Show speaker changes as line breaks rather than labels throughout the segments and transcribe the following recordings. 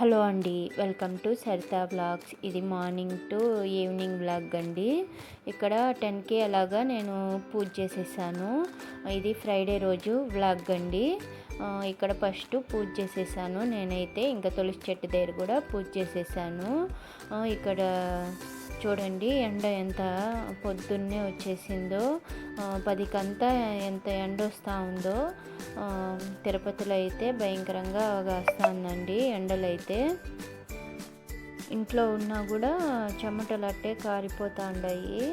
Hello అండి welcome to Saritha vlogs. ఇది morning to evening blog అండి. ఇక్కడ టెన్కి అలాగా నేను పూజ చేసేసాను. ఇది ఫ్రైడే రోజు బ్లాగ్ అండి. ఇక్కడ ఫస్ట్ పూజ చేసేసాను. నేనైతే ఇంకా తులసి చెట్టు దగ్గర కూడా పూజ చేసేసాను. ఇక్కడ చూడండి ఎండ ఎంత పొద్దున్నే వచ్చేసిందో పదికంతా ఎంత ఎండ వస్తూ ఉందో తిరుపతిలో అయితే భయంకరంగా కాస్తుందండి ఎండలైతే. ఇంట్లో ఉన్నా కూడా చెమటలు అట్టే కారిపోతూ ఉన్నాయి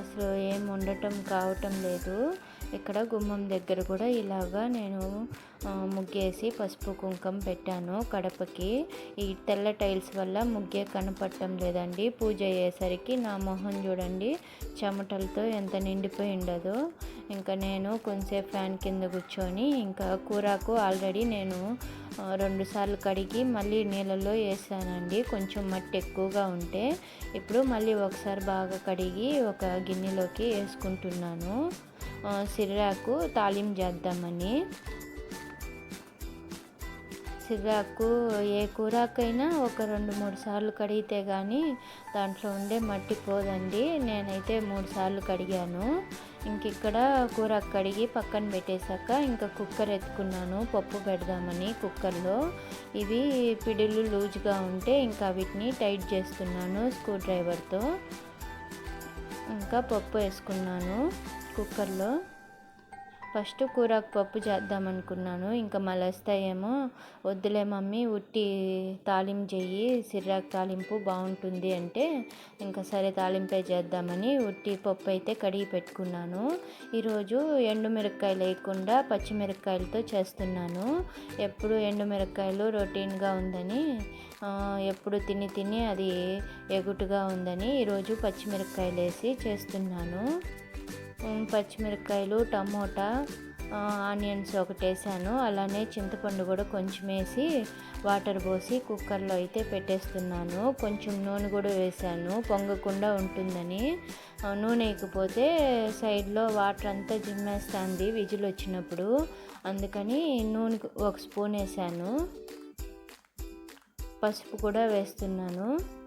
అసలు ఏం ఉండటం కావటం లేదు. ఇక్కడ గుమ్మం దగ్గర కూడా ఇలాగా నేను ముగ్గేసి పసుపు కుంకం పెట్టాను కడపకి. ఈ తెల్ల టైల్స్ వల్ల ముగ్గే కనపడటం లేదండి. పూజ అయ్యేసరికి నా మొహం చూడండి చెమటలతో ఎంత నిండిపోయి ఉండదో. ఇంకా నేను కొంచెంసేపు ఫ్యాన్ కింద కూర్చొని ఇంకా కూరకు ఆల్రెడీ నేను రెండుసార్లు రెండు సార్లు కడిగి మళ్ళీ నీళ్ళలో వేసానండి. కొంచెం మట్టి ఎక్కువగా ఉంటే ఇప్పుడు మళ్ళీ ఒకసారి బాగా కడిగి ఒక గిన్నెలోకి వేసుకుంటున్నాను. సిర్రాకు తాలిం చేద్దామని. సిర్రాకు ఏ కూరాకైనా ఒక రెండు మూడు సార్లు కడిగితే కానీ దాంట్లో ఉండే మట్టి పోదండి. నేనైతే మూడు సార్లు కడిగాను. ఇంక ఇక్కడ కూర కడిగి పక్కన పెట్టేశాక ఇంకా కుక్కర్ ఎత్తుకున్నాను పప్పు పెడదామని కుక్కర్లో. ఇవి పిడిలు లూజ్గా ఉంటే ఇంకా వీటిని టైట్ చేస్తున్నాను స్క్రూ డ్రైవర్తో ఇంకా పప్పు వేసుకున్నాను కుక్కర్లో. ఫస్ట్ కూరకు పప్పు చేద్దాం అనుకున్నాను. ఇంకా మళ్ళీ వస్తాయేమో వద్దులే మమ్మీ ఉట్టి తాలింపు చెయ్యి సిర్రాకు తాలింపు బాగుంటుంది అంటే ఇంకా సరే తాలింపే చేద్దామని ఉట్టి పప్పు అయితే కడిగి పెట్టుకున్నాను. ఈరోజు ఎండుమిరపకాయలు వేయకుండా పచ్చిమిరపకాయలతో చేస్తున్నాను. ఎప్పుడు ఎండుమిరపకాయలు రొటీన్గా ఉందని ఎప్పుడు తిని తిని అది ఎగుటుగా ఉందని ఈరోజు పచ్చిమిరపకాయలు వేసి చేస్తున్నాను. పచ్చిమిరపకాయలు టమోటా ఆనియన్స్ ఒకటి వేసాను అలానే చింతపండు కూడా కొంచెం వేసి వాటర్ పోసి కుక్కర్లో అయితే పెట్టేస్తున్నాను. కొంచెం నూనె కూడా వేసాను. పొంగకుండా ఉంటుందని. నూనె వేయకపోతే సైడ్లో వాటర్ అంతా జిమ్మేస్తుంది విజిల్ వచ్చినప్పుడు. అందుకని నూనె ఒక స్పూన్ వేసాను. పసుపు కూడా వేస్తున్నాను.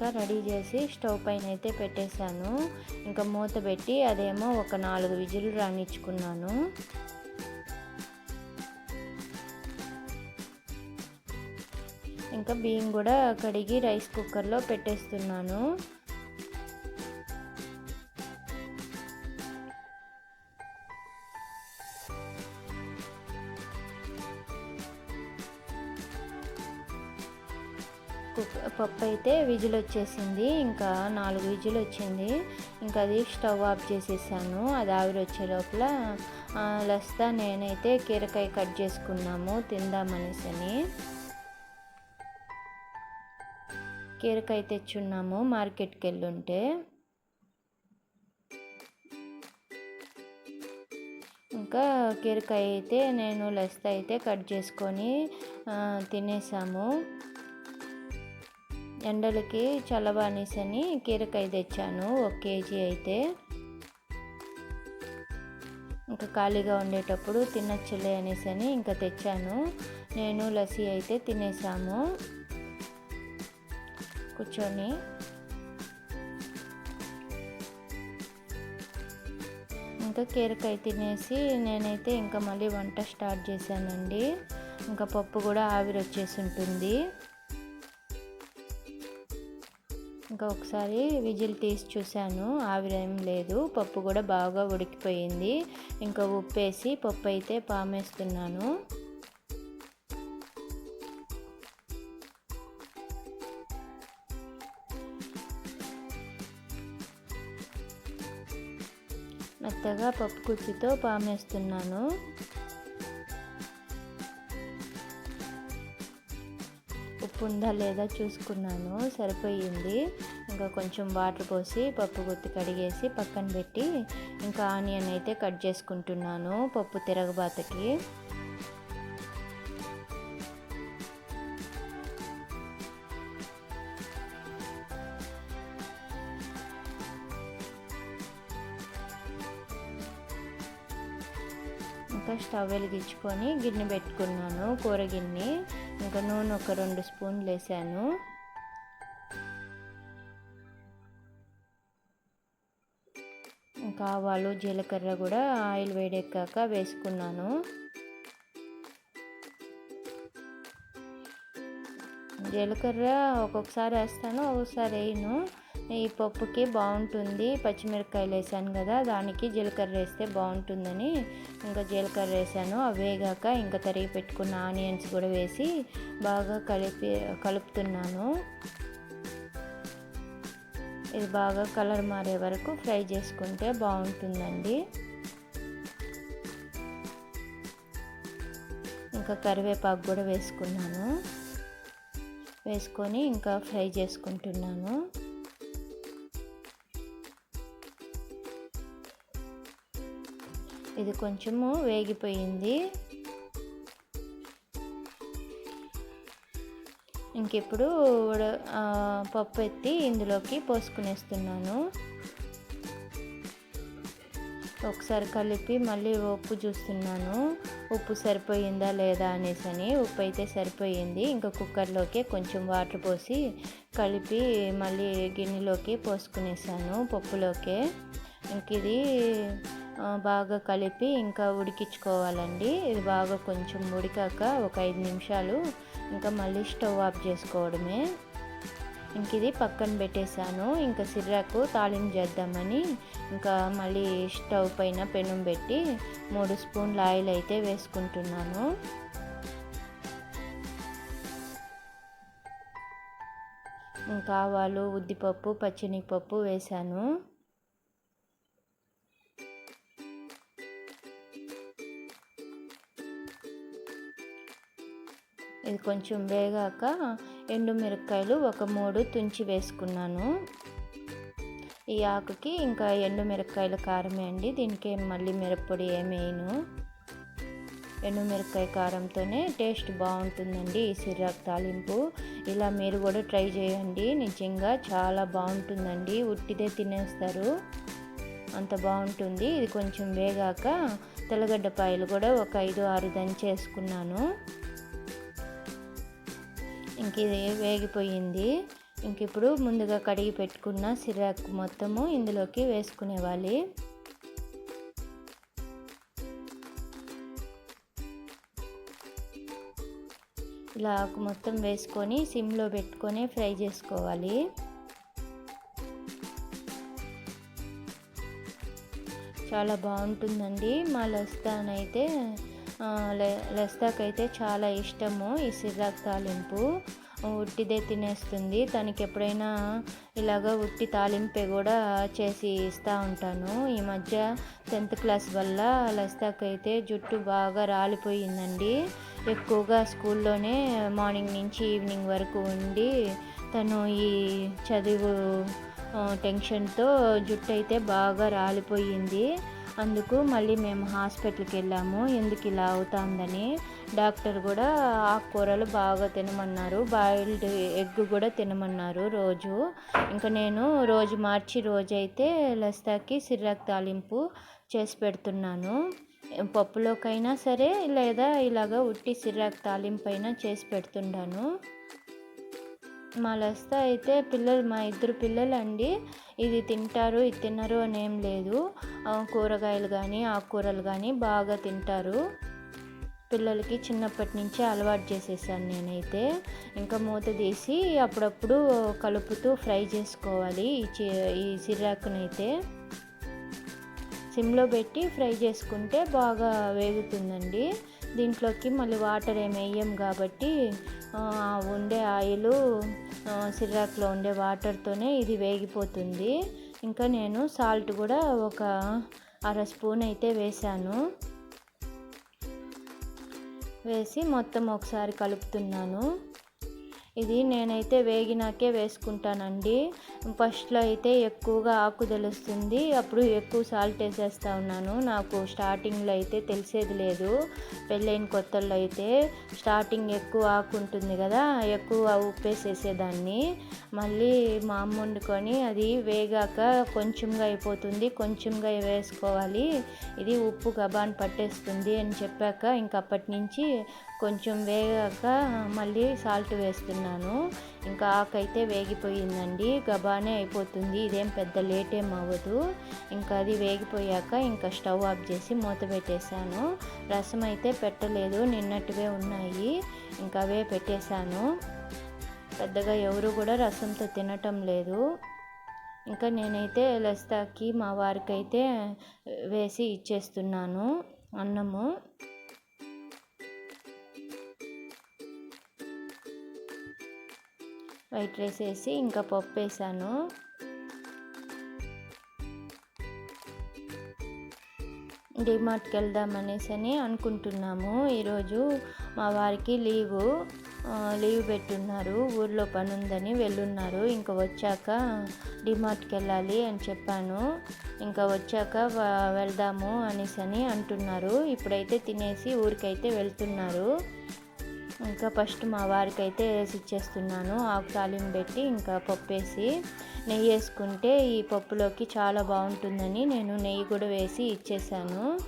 ఇంకా రెడీ చేసి స్టవ్ పైన అయితే పెట్టేశాను. ఇంకా మూత పెట్టి అదేమో ఒక నాలుగు విజిల్ రాణించుకున్నాను. ఇంకా బియ్యం కూడా కడిగి రైస్ కుక్కర్లో పెట్టేస్తున్నాను. పప్పు అయితే విజిల్ వచ్చేసింది. ఇంకా నాలుగు విజిల్ వచ్చింది. ఇంకా అది స్టవ్ ఆఫ్ చేసేసాను. అది ఆవిరి వచ్చే లోపల ఆ, లస్తా నేనైతే కీరకాయ కట్ చేసుకున్నాము. తిందామనేసి అని కీరకాయ తెచ్చున్నాము మార్కెట్కి వెళ్ళుంటే ఇంకా కీరకాయ అయితే నేను లస్త అయితే కట్ చేసుకొని తినేసాము. ఎండలకి చల్లబానేసని కీరకాయ తెచ్చాను ఒక కేజీ అయితే. ఇంకా ఖాళీగా ఉండేటప్పుడు తినచ్చులే అనేసని ఇంకా తెచ్చాను. నేను లస్సీ అయితే తినేసాము. కూర్చొని. ఇంకా కీరకాయ తినేసి నేనైతే ఇంకా మళ్ళీ వంట స్టార్ట్ చేశానండి. ఇంకా పప్పు కూడా ఆవిరి వచ్చేసి ఉంటుంది ఇంకా ఒకసారి విజిల్ తీసి చూశాను. ఆవిరేం లేదు. పప్పు కూడా బాగా ఉడికిపోయింది. ఇంకా ఉప్పేసి పప్పు అయితే పామేస్తున్నాను. మెత్తగా పప్పు కుచ్చితో పామేస్తున్నాను. ఉప్పు ఉందా లేదా చూసుకున్నాను సరిపోయింది. ఇంకా కొంచెం వాటర్ పోసి పప్పు గుత్తి కడిగేసి పక్కన పెట్టి ఇంకా ఆనియన్ అయితే కట్ చేసుకుంటున్నాను పప్పు తిరగబాతకి. ఇంకా స్టవ్ వెలిగించుకొని గిన్నె పెట్టుకున్నాను కూర గిన్నె ఇంకా నూనె ఒక రెండు స్పూన్లు వేసాను. ఇంకా ఆవాలు జీలకర్ర కూడా ఆయిల్ వేడెక్కాక వేసుకున్నాను. జీలకర్ర ఒక్కొక్కసారి వేస్తాను ఒక్కొక్కసారి వేయను. ఈ పప్పుకి బాగుంటుంది. పచ్చిమిరపకాయలు వేసాను కదా దానికి జీలకర్ర వేస్తే బాగుంటుందని. ఇంకా జీలకర్ర వేసాను. అవి వేగాక ఇంకా తరిగి పెట్టుకున్న ఆనియన్స్ కూడా వేసి బాగా కలిపి కలుపుతున్నాను. ఇది బాగా కలర్ మారే వరకు ఫ్రై చేసుకుంటే బాగుంటుందండి. ఇంకా కరివేపాకు కూడా వేసుకున్నాను. వేసుకొని ఇంకా ఫ్రై చేసుకుంటున్నాను. ఇది కొంచెము వేగిపోయింది. ఇంకిప్పుడు పప్పు ఎత్తి ఇందులోకి పోసుకునేస్తున్నాను. ఒకసారి కలిపి మళ్ళీ ఉప్పు చూస్తున్నాను. ఉప్పు సరిపోయిందా లేదా అనేసి అని ఉప్పు అయితే సరిపోయింది. ఇంకా కుక్కర్లోకి కొంచెం వాటర్ పోసి కలిపి మళ్ళీ గిన్నెలోకి పోసుకునేసాను పప్పులోకి. ఇంక ఇది బాగా కలిపి ఇంకా ఉడికించుకోవాలండి. ఇది బాగా కొంచెం ఉడికాక ఒక ఐదు నిమిషాలు ఇంకా మళ్ళీ స్టవ్ ఆఫ్ చేసుకోవడమే. ఇంక ఇది పక్కన పెట్టేశాను. ఇంకా సిర్రాకు తాలింపు చేద్దామని ఇంకా మళ్ళీ స్టవ్ పైన పెనం పెట్టి మూడు స్పూన్ల ఆయిల్ అయితే వేసుకుంటున్నాను. ఇంకా ఆవాలు ఉద్దిపప్పు పచ్చినిపప్పు వేశాను. ఇది కొంచెం వేగాక ఎండు మిరపకాయలు ఒక మూడు తుంచి వేసుకున్నాను. ఈ ఆకుకి ఇంకా ఎండు ఎండుమిరపకాయల కారమే అండి. దీనికి మళ్ళీ మిరప్పొడి ఏమేయను ఎండుమిరపకాయ కారంతోనే టేస్ట్ బాగుంటుందండి ఈ సిర్రాక్ తాలింపు. ఇలా మీరు కూడా ట్రై చేయండి. నిజంగా చాలా బాగుంటుందండి. ఉట్టిదే తినేస్తారు. అంత బాగుంటుంది. ఇది కొంచెం వేగాక తెల్లగడ్డ పాయలు కూడా ఒక ఐదు ఆరు దంచేసుకున్నాను. ఇంక ఇది వేగిపోయింది. ఇంక ఇప్పుడు ముందుగా కడిగి పెట్టుకున్న సిరాకు మొత్తము ఇందులోకి వేసుకునేవాలి. ఇలా ఆకు మొత్తం వేసుకొని సిమ్లో పెట్టుకొని ఫ్రై చేసుకోవాలి. చాలా బాగుంటుందండి. మా లస్తానైతే లస్తాకైతే చాలా ఇష్టము ఈ సిర్రాక్ తాలింపు. ఉట్టిదే తినేస్తుంది. తనకి ఎప్పుడైనా ఇలాగ ఉట్టి తాలింపే కూడా చేసి ఇస్తూ ఉంటాను. ఈ మధ్య టెన్త్ క్లాస్ వల్ల లస్తాకైతే జుట్టు బాగా రాలిపోయిందండి. ఎక్కువగా స్కూల్లోనే మార్నింగ్ నుంచి ఈవినింగ్ వరకు ఉండి తను ఈ చదువు టెన్షన్తో జుట్టు అయితే బాగా రాలిపోయింది. అందుకు మళ్ళీ మేము హాస్పిటల్కి వెళ్ళాము. ఎందుకు ఇలా అవుతుందని డాక్టర్ కూడా ఆకుకూరలు బాగా తినమన్నారు. బాయిల్డ్ ఎగ్ కూడా తినమన్నారు రోజు. ఇంకా నేను రోజు మార్చి రోజైతే లస్తాకి సిర్రాక్ తాలింపు చేసి పెడుతున్నాను. పప్పులోకైనా సరే లేదా ఇలాగ ఉట్టి సిర్రాక్ తాలింపు అయినా చేసి పెడుతుంటాను. మా లస్త అయితే పిల్లలు మా ఇద్దరు పిల్లలు అండి ఇది తింటారు ఇది తినరు అని ఏం లేదు. కూరగాయలు కానీ ఆకుకూరలు కానీ బాగా తింటారు. పిల్లలకి చిన్నప్పటి నుంచే అలవాటు చేసేసాను నేనైతే. ఇంకా మూత తీసి అప్పుడప్పుడు కలుపుతూ ఫ్రై చేసుకోవాలి ఈ ఈ సిర్రాకునైతే సిమ్లో పెట్టి ఫ్రై చేసుకుంటే బాగా వేగుతుందండి. దీంట్లోకి మళ్ళీ వాటర్ ఏమి వేయం కాబట్టి ఉండే ఆయిల్ సిర్రాక్లో ఉండే వాటర్తోనే ఇది వేగిపోతుంది. ఇంకా నేను సాల్ట్ కూడా ఒక అర స్పూన్ అయితే వేసాను వేసి మొత్తం ఒకసారి కలుపుతున్నాను. ఇది నేనైతే వేగినాకే వేసుకుంటానండి. ఫస్ట్లో అయితే ఎక్కువగా ఆకు తెలుస్తుంది. అప్పుడు ఎక్కువ సాల్ట్ వేసేస్తా ఉన్నాను. నాకు స్టార్టింగ్లో అయితే తెలిసేది లేదు. పెళ్ళైన కొత్తల్లో అయితే స్టార్టింగ్ ఎక్కువ ఆకు ఉంటుంది కదా ఎక్కువ ఉప్పు వేసేసేదాన్ని మళ్ళీ మా అమ్మ వండుకొని అది వేగాక కొంచెంగా అయిపోతుంది. కొంచెంగా వేసుకోవాలి. ఇది ఉప్పు గబాన్ పట్టేస్తుంది అని చెప్పాక ఇంకప్పటి నుంచి కొంచెం వేగాక మళ్ళీ సాల్ట్ వేస్తున్నాను. ఇంకా ఆకైతే వేగిపోయిందండి. గబానే అయిపోతుంది. ఇదేం పెద్ద లేట్ ఏం అవ్వదు. ఇంకా అది వేగిపోయాక ఇంకా స్టవ్ ఆఫ్ చేసి మూత పెట్టేశాను. రసం అయితే పెట్టలేదు. నిన్నట్టువే ఉన్నాయి. ఇంకా అవే పెట్టేశాను. పెద్దగా ఎవరు కూడా రసంతో తినటం లేదు. ఇంకా నేనైతే లస్తాకి మా వారికైతే వేసి ఇచ్చేస్తున్నాను అన్నము. వైట్ రైస్ వేసి ఇంకా పప్పు వేసాను. డిమార్ట్కి వెళ్దాం అనేసి అని అనుకుంటున్నాము. ఈరోజు మా వారికి లీవు లీవ్ పెట్టున్నారు. ఊర్లో పని ఉందని వెళ్ళున్నారు. ఇంకా వచ్చాక డిమార్ట్కి వెళ్ళాలి అని చెప్పాను. ఇంకా వచ్చాక వెళ్దాము అనేసి అని అంటున్నారు. ఇప్పుడైతే తినేసి ఊరికైతే వెళ్తున్నారు. ఇంకా ఫస్ట్ మా వారికి అయితే వేసి ఇచ్చేస్తున్నాను ఆకు తాలింపు పెట్టి ఇంకా పప్పు వేసి నెయ్యి వేసుకుంటే ఈ పప్పులోకి చాలా బాగుంటుందని నేను నెయ్యి కూడా వేసి ఇచ్చేసాను.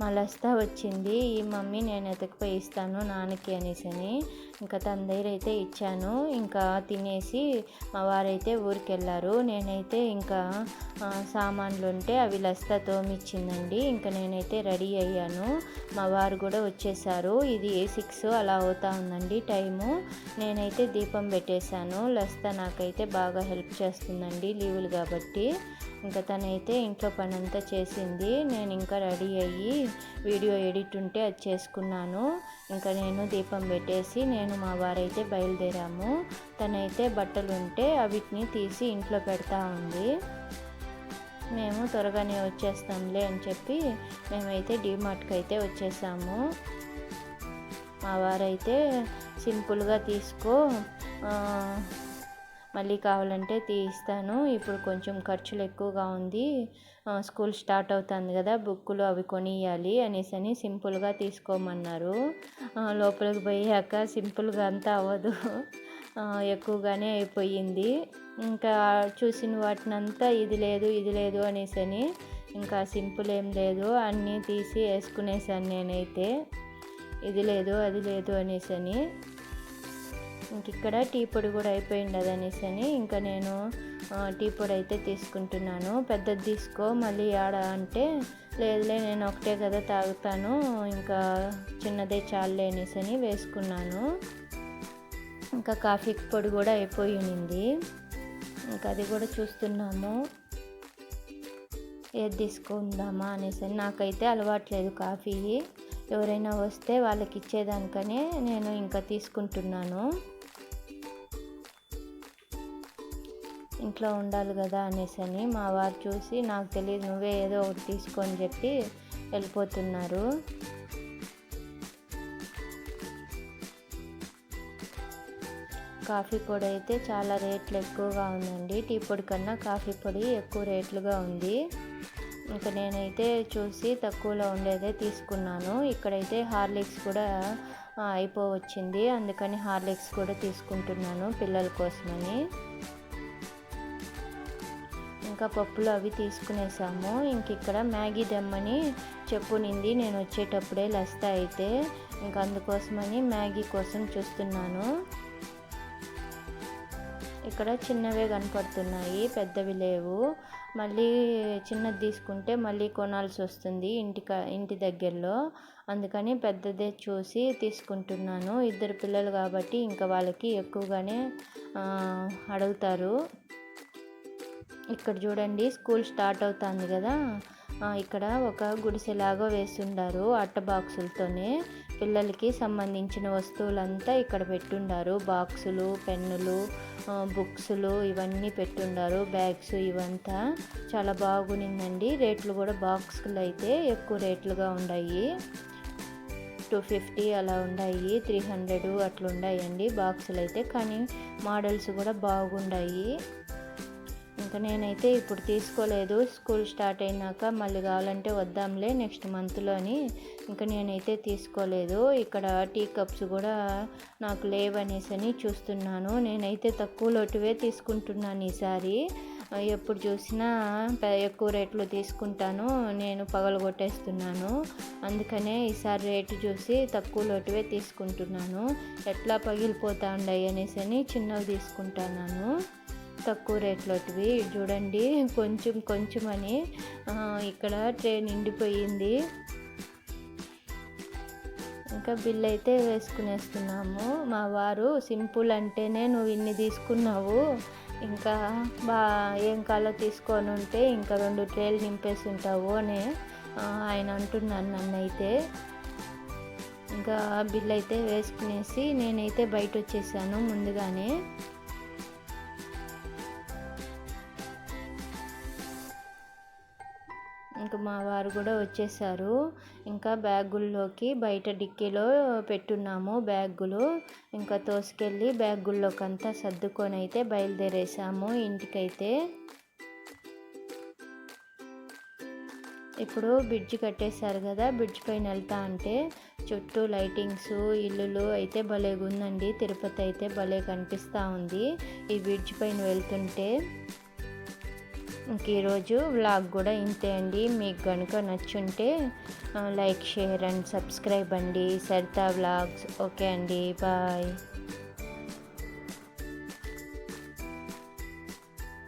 మళ్ళస్తా వచ్చింది. ఈ మమ్మీ నేను ఎతకపోయి ఇస్తాను నాన్నకి అనేసి అని ఇంకా తన దగ్గర అయితే ఇచ్చాను. ఇంకా తినేసి మా వారైతే ఊరికి వెళ్ళారు నేనైతే ఇంకా సామాన్లు ఉంటే అవి లస్తా తోమిచ్చిందండి. ఇంకా నేనైతే రెడీ అయ్యాను. మా వారు కూడా వచ్చేసారు. ఇది ఏ సిక్స్ అలా అవుతా ఉందండి టైము. నేనైతే దీపం పెట్టేశాను. లస్తా నాకైతే బాగా హెల్ప్ చేస్తుందండి లీవులు కాబట్టి. ఇంకా తనైతే ఇంట్లో పని అంతా చేసింది. నేను ఇంకా రెడీ అయ్యి వీడియో ఎడిట్ ఉంటే అది చేసుకున్నాను. ఇంకా నేను దీపం పెట్టేసి నేను మా వారైతే బయలుదేరాము. తనైతే బట్టలు ఉంటే అవిటిని తీసి ఇంట్లో పెడతా ఉంది. మేము త్వరగానే వచ్చేస్తాంలే అని చెప్పి మేమైతే డీమార్ట్కి అయితే వచ్చేసాము. మా వారైతే సింపుల్గా తీసుకో మళ్ళీ కావాలంటే తీస్తాను. ఇప్పుడు కొంచెం ఖర్చులు ఎక్కువగా ఉంది. స్కూల్ స్టార్ట్ అవుతుంది కదా బుక్కులు అవి కొనియాలి అనేసి అని సింపుల్గా తీసుకోమన్నారు. లోపలికి పోయాక సింపుల్గా అంతా అవ్వదు. ఎక్కువగానే అయిపోయింది. ఇంకా చూసిన వాటినంతా ఇది లేదు ఇది లేదు అనేసి అని ఇంకా సింపుల్ ఏం లేదు అన్నీ తీసి వేసుకునేసాను నేనైతే. ఇది లేదు అది లేదు అనేసి అని ఇంక ఇక్కడ టీ పొడి కూడా అయిపోయింది అదనేసి అని ఇంకా నేను టీ పొడి అయితే తీసుకుంటున్నాను. పెద్దది తీసుకో మళ్ళీ ఆడ అంటే లేదులే నేను ఒకటే కదా తాగుతాను ఇంకా చిన్నదే చాలే అనేసి అని వేసుకున్నాను. ఇంకా కాఫీ పొడి కూడా అయిపోయి ఉన్నింది ఇంకా అది కూడా చూస్తున్నాము. ఏది తీసుకుందామా అనేసి నాకైతే అలవాట్లేదు కాఫీ. ఎవరైనా వస్తే వాళ్ళకి ఇచ్చేదానికనే నేను ఇంకా తీసుకుంటున్నాను. ఇంట్లో ఉండాలి కదా అనేసి అని మా వారు చూసి నాకు తెలియదు నువ్వే ఏదో ఒకటి తీసుకొని చెప్పి వెళ్ళిపోతున్నారు. కాఫీ పొడి అయితే చాలా రేట్లు ఎక్కువగా ఉందండి. టీ పొడి కన్నా కాఫీ పొడి ఎక్కువ రేట్లుగా ఉంది. ఇంకా నేనైతే చూసి తక్కువలో ఉండేదే తీసుకున్నాను. ఇక్కడైతే హార్లిక్స్ కూడా అయిపోవచ్చింది. అందుకని హార్లిక్స్ కూడా తీసుకుంటున్నాను పిల్లల కోసమని. ఇంకా పప్పులు అవి తీసుకునేసాము. ఇంక ఇక్కడ మ్యాగీ దెమ్మని చెప్పునింది. నేను వచ్చేటప్పుడే లస్తా అయితే ఇంక అందుకోసమని మ్యాగీ కోసం చూస్తున్నాను. ఇక్కడ చిన్నవే కనపడుతున్నాయి పెద్దవి లేవు. మళ్ళీ చిన్నది తీసుకుంటే మళ్ళీ కొనాల్సి వస్తుంది ఇంటి ఇంటి దగ్గరలో. అందుకని పెద్దదే చూసి తీసుకుంటున్నాను. ఇద్దరు పిల్లలు కాబట్టి ఇంకా వాళ్ళకి ఎక్కువగానే అడుగుతారు. ఇక్కడ చూడండి స్కూల్ స్టార్ట్ అవుతుంది కదా. ఇక్కడ ఒక గుడిసెలాగా వేస్తుండారు అట్ట బాక్సులతోనే. పిల్లలకి సంబంధించిన వస్తువులంతా ఇక్కడ పెట్టుండారు. బాక్సులు పెన్నులు బుక్స్లు ఇవన్నీ పెట్టుండారు. బ్యాగ్స్ ఇవంతా చాలా బాగునిందండి. రేట్లు కూడా బాక్సులు అయితే ఎక్కువ రేట్లుగా ఉన్నాయి టూ ఫిఫ్టీ అలా ఉన్నాయి త్రీ హండ్రెడ్ అట్లా ఉన్నాయండి బాక్సులు అయితే కానీ మోడల్స్ కూడా బాగున్నాయి ఇంకా నేనైతే ఇప్పుడు తీసుకోలేదు. స్కూల్ స్టార్ట్ అయినాక మళ్ళీ కావాలంటే వద్దాంలే నెక్స్ట్ మంత్లోని ఇంకా నేనైతే తీసుకోలేదు. ఇక్కడ టీ కప్స్ కూడా నాకు లేవనేసి అని చూస్తున్నాను. నేనైతే తక్కువ లోటువే తీసుకుంటున్నాను ఈసారి. ఎప్పుడు చూసినా ఎక్కువ రేట్లు తీసుకుంటాను. నేను పగలగొట్టేస్తున్నాను. అందుకనే ఈసారి రేటు చూసి తక్కువ లోటువే తీసుకుంటున్నాను. ఎట్లా పగిలిపోతా ఉండయి అనేసి అని చిన్నవి తీసుకుంటున్నాను. తక్కువ రేట్లోటివి చూడండి. కొంచెం కొంచెం అని ఇక్కడ ట్రైన్ నిండిపోయింది. ఇంకా బిల్ అయితే వేసుకునేస్తున్నాము. మా వారు సింపుల్ అంటేనే నువ్వు ఇన్ని తీసుకున్నావు. ఇంకా బా ఏం కాలో తీసుకొని ఉంటే ఇంకా రెండు ట్రేలు నింపేసి ఉంటావు అని ఆయన అంటున్నాను నన్ను అయితే ఇంకా బిల్ అయితే వేసుకునేసి నేనైతే బయట వచ్చేసాను ముందుగానే. మా వారు కూడా వచ్చేసారు. ఇంకా బ్యాగుల్లోకి బయట డిక్కీలో పెట్టున్నాము బ్యాగులు. ఇంకా తోసుకెళ్ళి బ్యాగుల్లోకి అంతా సర్దుకొని అయితే బయలుదేరేసాము ఇంటికైతే. ఇప్పుడు బ్రిడ్జ్ కట్టేశారు కదా బ్రిడ్జ్ పైన వెళ్తా అంటే చుట్టూ లైటింగ్స్ ఇల్లులు అయితే భలేగుందండి తిరుపతి అయితే భలే కనిపిస్తూ ఉంది ఈ బ్రిడ్జ్ పైన వెళ్తుంటే. ఇంక ఈరోజు వ్లాగ్ కూడా ఇంతే అండి. మీకు కనుక నచ్చుంటే లైక్ షేర్ అండ్ సబ్స్క్రైబ్ అండి. సరితా వ్లాగ్స్. ఓకే అండి. బాయ్.